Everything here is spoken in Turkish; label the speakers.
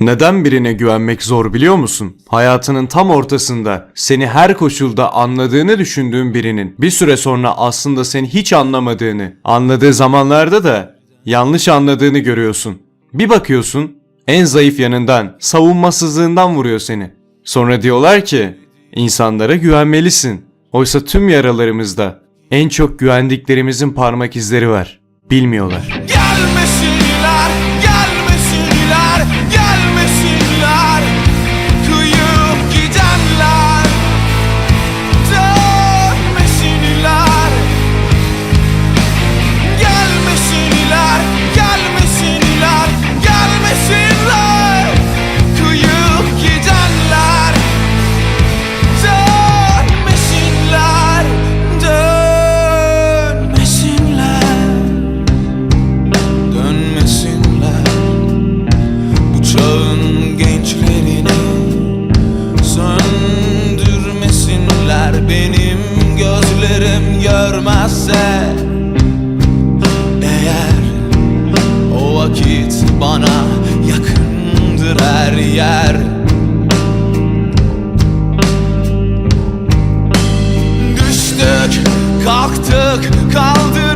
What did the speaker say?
Speaker 1: Neden birine güvenmek zor biliyor musun? Hayatının tam ortasında seni her koşulda anladığını düşündüğün birinin bir süre sonra aslında seni hiç anlamadığını, anladığı zamanlarda da yanlış anladığını görüyorsun. Bir bakıyorsun en zayıf yanından, savunmasızlığından vuruyor seni. Sonra diyorlar ki insanlara güvenmelisin. Oysa tüm yaralarımızda en çok güvendiklerimizin parmak izleri var. Bilmiyorlar.
Speaker 2: Gelmesinler, gelmesinler, benim gözlerim görmezse Eğer o vakit bana yakındır her yer. Düştük, kalktık, kaldık.